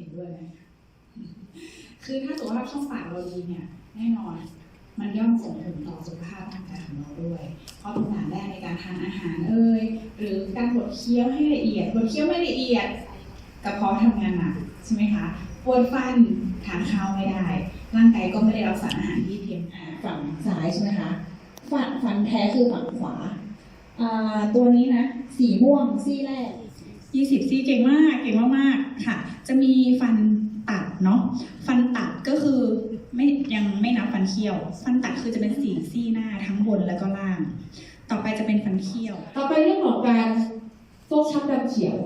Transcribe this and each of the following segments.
ห็นด้วยไหมคือถ้าสุขภาพช่องปากเราดีเนี่ย แน่นอน มันย่อมส่งผลต่อสุขภาพร่างกายของเราด้วย เพราะเป็นด่านแรกในการทานอาหารเอ่ยหรือการบดเคี้ยวให้ละเอียดบดเคี้ยวไม่ละเอียดกระเพาะทำงานหนักใช่ไหมคะปวดฟันทานข้าวไม่ได้ ร่างกายก็ไม่ได้รับสารอาหารที่เพียงพอฝั่งซ้ายใช่ไหมคะฝั่งฝั่งแท้คือฝั่งขวาอ่าตัวนี้นะ สีม่วงซี่แรก20ซี่เก่งมากเก่งมากๆค่ะ จะมีฟันตัดเนาะฟันตัดก็คือไม่ยังไม่นับฟันเคี้ยว ฟันตัดคือจะเป็นสีซี่หน้าทั้งบนแล้วก็ล่าง ต่อไปจะเป็นฟันเคี้ยว ต่อไปเรื่องของการฟกช้ำดำเขียว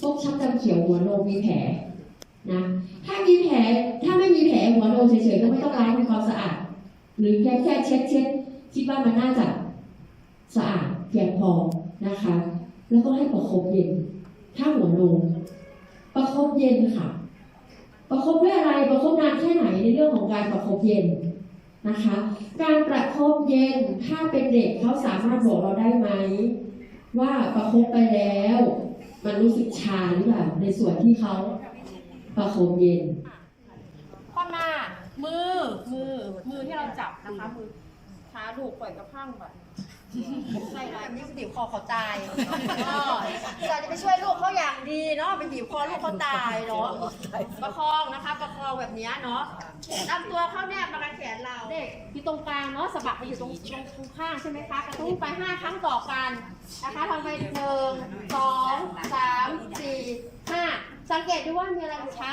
ฟกช้ำดำเขียวหัวโนมมีแผลนะถ้ามีแผลถ้าไม่มีแผลหัวโนมเฉยๆก็ไม่ต้องล้างทำความสะอาด หรือแค่แค่เช็ดเช็ดคิดว่ามันน่าจะสะอาดเพียงพอนะคะ แล้วก็ให้ประคบเย็นถ้าหัวโนม ประคบเย็นค่ะ ประคบด้วยอะไร ประคบนานแค่ไหนในเรื่องของการประคบเย็นนะคะ การประคบเย็นถ้าเป็นเด็กเขาสามารถบอกเราได้ไหม ว่าประคบไปแล้ว มันรู้สึกชาหรือเปล่าในส่วนที่เขาประคบเย็นข้อหน้ามือมือมือที่เราจับนะคะมือขาลูกปล่อยกระพังแบบ ใช่ไรไม่บีบคอเขาตายเราจะไปช่วยลูกเขาอย่างดีเนาะไปบีบคอลูกเขาตายเนาะประคองนะคะ ประคองแบบนี้เนาะลำตัวเข้าแนบมากับแขนเราเด็กที่ตรงกลางเนาะสะบักไปอยู่ตรงตรงตรงข้างใช่ไหมคะกระทุ้งไปห้าครั้งต่อกันนะคะทำไปหนึ่งสองสามสี่ห้าสังเกตดูว่ามีอะไรใช้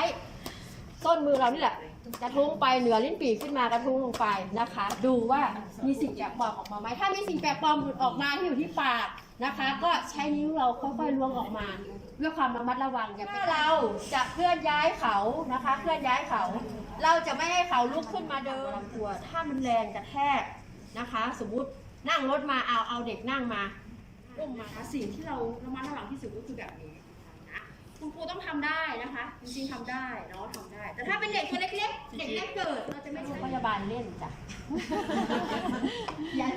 ต้นมือเรานี่แหละ กระทุ้งไปเหนือลิ้นปี่ขึ้นมากระทุ้งลงไปนะคะ ดูว่ามีสิ่งแปลกปลอมออกมาไหมถ้ามีสิ่งแปลกปลอมหลุดออกมาที่อยู่ที่ปากนะคะ ก็ใช้นิ้วเราค่อยๆล้วงออกมาด้วยความระมัดระวังอย่าไปเราจะเคลื่อนย้ายเขานะคะ เคลื่อนย้ายเขา เราจะไม่ให้เขาลุกขึ้นมาเดินตัวถ้ามันแรงกระแทกนะคะ สมมุตินั่งรถมาเอาเอาเด็กนั่งมาอุ้มมาสิ่งที่เราระมัดระวังที่สุดก็คือแบบนี้ คุณครูต้องทำได้นะคะ จริงๆทำได้เนาะทำได้ แต่ถ้าเป็นเด็กตัวเล็กๆ เด็กแรกเกิดเราจะไม่ใช้พยาบาลเล่นจ้ะยัน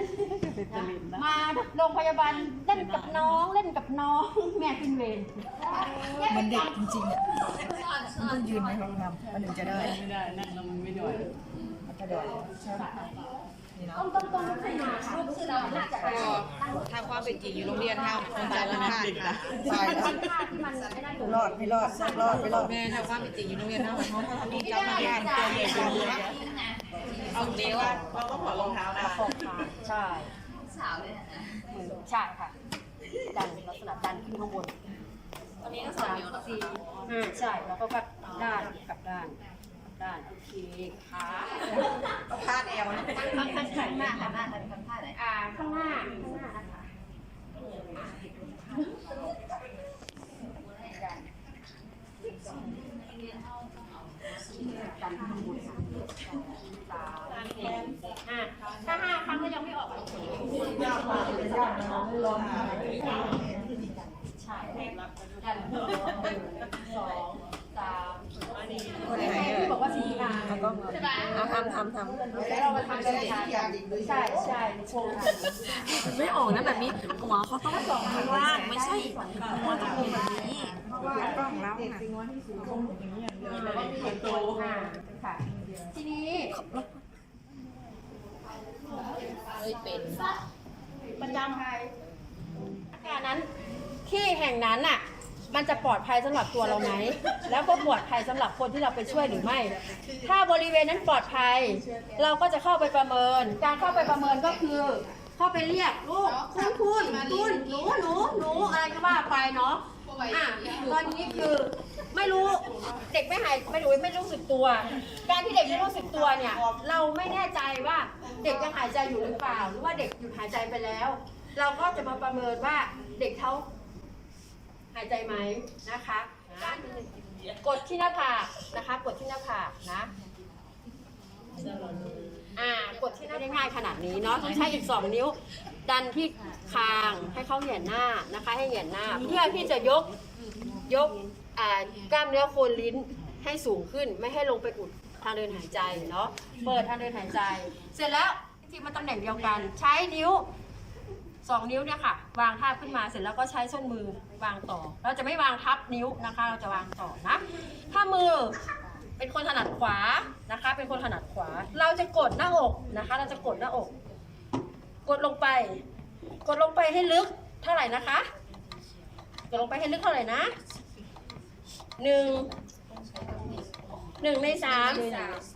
มาโรงพยาบาลเล่นกับน้องเล่นกับน้องแม่ขึ้นเวรมันเด็กจริงๆอะมันต้องยืนในห้องน้ำมันถึงจะได้ไม่ได้นั่งแล้วมันไม่ได้มันกระโดดใช่ไหมนี่เนาะต้องต้อง ต้องลุกขึ้นมาค่ะลุกขึ้นมาน่าจะได้ถ้าความเป็นจริงอยู่โรงเรียนเท่าคนตายแล้วนะค่ะตายแล้วท่าที่มันไม่ได้ไม่รอดไม่รอดไม่รอดไม่รอดแม่ถ้าความเป็นจริงอยู่โรงเรียนเท่าเขาถ้าทำไม่เจ้าได้มาจ้ะบ้านตัวใหญ่ๆเอาเดียวเราก็ถอดรองเท้าได้ประคองขาใช่สาวเลยนะใช่ค่ะดันลักษณะดันขึ้นข้างบนตอนนี้ก็สอนเดียวนะสี่อ่าใช่แล้วก็กลับด้านกลับด้านกลับด้านโอเคขาก็พาดแอวนะ ข้างข้างข้างหน้าข้างหน้าทำท่าไหนอ่าข้างหน้าข้างหน้านะคะถ้าห้าครั้งก็ยังไม่ออกอะใช่ดันหนึ่งสองสามที่บอกว่าสี งามใช่ไหมเอาทำทำทำแล้วเรามาทำกันเลยค่ะใช่ใช่โชว์กันมันไม่ออกนะแบบนี้หัวเขาต้องสองข้างล่างไม่ใช่หัวต้องเป็นแบบนี้กล้องแล้วนะแล้วก็มีตัวอ่าค่ะทีนี้เลยเป็นประจำภัยการนั้นที่แห่งนั้นน่ะ มันจะปลอดภัยสำหรับตัวเราไหม แล้วก็ปลอดภัยสำหรับคนที่เราไปช่วยหรือไม่ ถ้าบริเวณนั้นปลอดภัย เราก็จะเข้าไปประเมิน การเข้าไปประเมินก็คือ เข้าไปเรียกลูกคุณคุณคุณหนูหนูหนูอะไรก็ว่าไปเนาะอะตอนนี้คือไม่รู้เด็กไม่หายไม่รู้ไม่รู้สึกตัว การที่เด็กไม่รู้สึกตัวเนี่ย เราไม่แน่ใจว่าเด็กยังหายใจอยู่หรือเปล่า หรือว่าเด็กหยุดหายใจไปแล้ว เราก็จะมาประเมินว่าเด็กเขาายใจไหมนะคะนะกดที่หน้าผากนะคะ กดที่หน้าผากนะอ่ากดที่หน้าได้ง่ายขนาดนี้เนาะต้องใช้อีกสองนิ้ว ดันที่คางให้เขาเหยียดหน้านะคะ ให้เหยียดหน้า เพื่อที่จะยกยกอ่ากล้ามเนื้อโคนลิ้นให้สูงขึ้นไม่ให้ลงไปอุดทางเดินหายใจเนาะเปิดทางเดินหายใจ เสร็จแล้วจริงๆมันตำแหน่งเดียวกัน ใช้นิ้ว สองนิ้วเนี่ยค่ะ วางทาบขึ้นมาเสร็จแล้วก็ใช้ส้นมือวางต่อ เราจะไม่วางทับนิ้วนะคะ เราจะวางต่อนะ ถ้ามือเป็นคนถนัดขวานะคะ เป็นคนถนัดขวา เราจะกดหน้าอกนะคะ เราจะกดหน้าอก กดลงไป กดลงไปให้ลึกเท่าไหร่นะคะ กดลงไปให้ลึกเท่าไหร่นะหนึ่งหนึ่งในสาม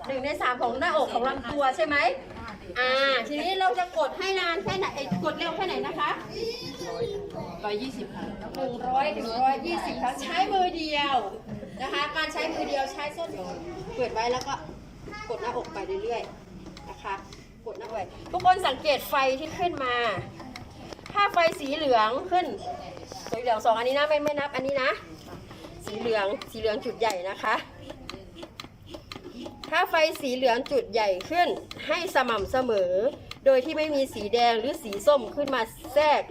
หนึ่งในสามของหน้าอกของลำตัวใช่ไหม อ่า ทีนี้เราจะกดให้นานแค่ไหนเอ้ยกดเร็วแค่ไหนนะคะร้อยยี่สิบครั้งหนึ่งร้อยถึงร้อยยี่สิบครั้งใช้มือเดียวนะคะ การใช้มือเดียวใช้ส้นเปิดไว้แล้วก็กดหน้าอกไปเรื่อยๆนะคะ กดหน้าอกไว้ทุกคนสังเกตไฟที่ขึ้นมา ถ้าไฟสีเหลืองขึ้นสีเหลืองสองอันนี้นะไม่ไม่นับอันนี้นะ สีเหลืองสีเหลืองจุดใหญ่นะคะ ถ้าไฟสีเหลืองจุดใหญ่ขึ้นให้สม่ำเสมอ โดยที่ไม่มีสีแดงหรือสีส้มขึ้นมาแทรก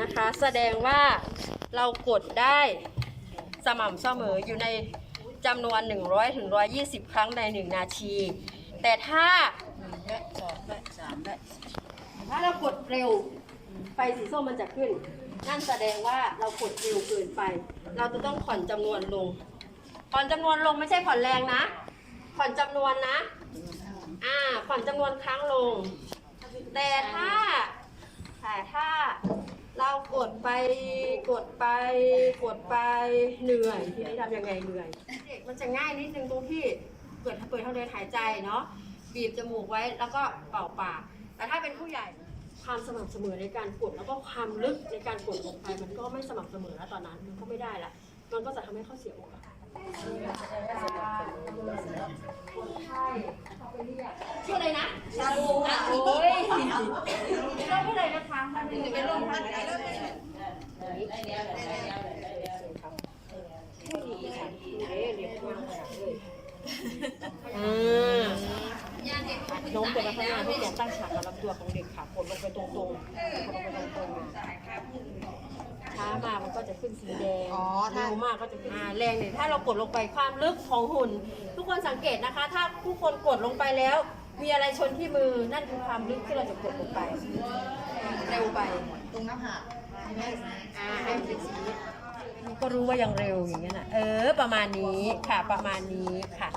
นะคะ แสดงว่าเรากดได้สม่ำเสมออยู่ในจำนวน 100ถึง120 ครั้งใน 1 นาที แต่ถ้าถ้าเรากดเร็วไฟสีส้มมันจะขึ้น นั่นแสดงว่าเรากดเร็วเกินไป เราจะต้องผ่อนจำนวนลง ผ่อนจำนวนลงไม่ใช่ผ่อนแรงนะ ผ่อนจำนวนนะ อ่า ผ่อนจำนวนครั้งลง แต่ถ้าแต่ถ้าเรากดไปกดไปกดไปเหนื่อยทีนี้ทำยังไงเหนื่อยมันจะง่ายนิดนึงตรงที่เปิดเปิดทางเดินหายใจเนาะบีบจมูกไว้แล้วก็เป่าปาก แต่ถ้าเป็นผู้ใหญ่ความสม่ำเสมอในการกดแล้วก็ความลึกในการกดลงไปมันก็ไม่สม่ำเสมอแล้วตอนนั้นมันก็ไม่ได้ละมันก็จะทำให้เขาเสียโอกาสชื่ออะไรนะชาบูอะโอ้ยเริ่มที่เลยนะคะมันเป็นเริ่มที่ไหนเริ่มที่ไหนอ่า โน้มตัวไปข้างหน้าเพื่อจะตั้งฉากกับลำตัวของเด็กค่ะกดลงไปตรงๆกดลงไปตรงๆช้ามามันก็จะขึ้นสีแดงเร็วมากก็จะขึ้นอ่าแรงเนี่ยถ้าเรากดลงไปความลึกของหุ่น ทุกคนสังเกตนะคะ ถ้าทุกคนกดลงไปแล้ว มีอะไรชนที่มือนั่นคือความลึกที่เราจะกดลงไปเร็วไป ตรงหน้าผากอ่าให้มันเป็นสี ก็รู้ว่ายังเร็วอย่างเงี้ยนะเออ ประมาณนี้ค่ะ ประมาณนี้ค่ะ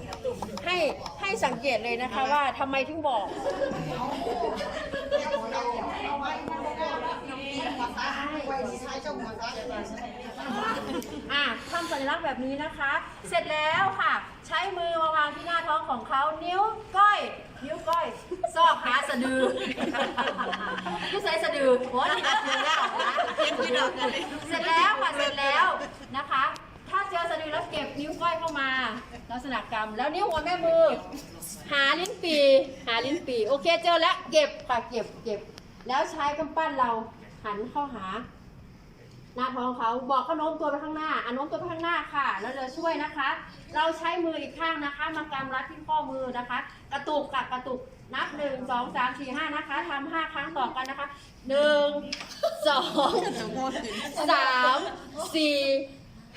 ให้ให้สังเกตเลยนะคะว่าทำไมถึงบอก อะทำสัญลักษณ์แบบนี้นะคะ เสร็จแล้วค่ะ ใช้มือมาวางที่หน้าท้องของเขานิ้วก้อย นิ้วก้อย ซอกหาสะดือที่ใส่สะดือโอ้ยเจอแล้วนะเสร็จแล้วค่ะเสร็จ นิ้วก้อยเข้ามา ลักษณะกรรม แล้วนิ้วหัวแม่มือ หาลิ้นปีหาลิ้นปีโอเคเจอแล้วเก็บค่ะเก็บเก็บ แล้วใช้กำปั้นเราหันเข้าหา หน้าท้องเขาบอกเขาโน้มตัวไปข้างหน้าอันโน้มตัวไปข้างหน้าค่ะ แล้วเราช่วยนะคะ เราใช้มืออีกข้างนะคะมากำรัดที่ข้อมือนะคะ กระตุกค่ะกระตุกนับหนึ่งสองสามสี่ห้านะคะทำห้าครั้งต่อกันนะคะหนึ่งสองสามสี่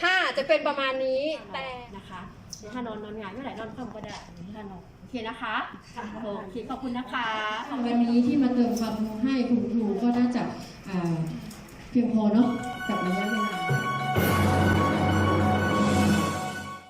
ห้าจะเป็นประมาณนี้แต่นะคะเดี๋ยวถ้านอนนอนหงายไม่ไหนนอนคว่ำก็ได้ถ้านอนโอเคนะคะโอเคขอบคุณนะคะวันนี้ที่มาเติมความรู้ให้คุณครูก็น่าจะอ่าเพียงพอเนาะกับระยะเว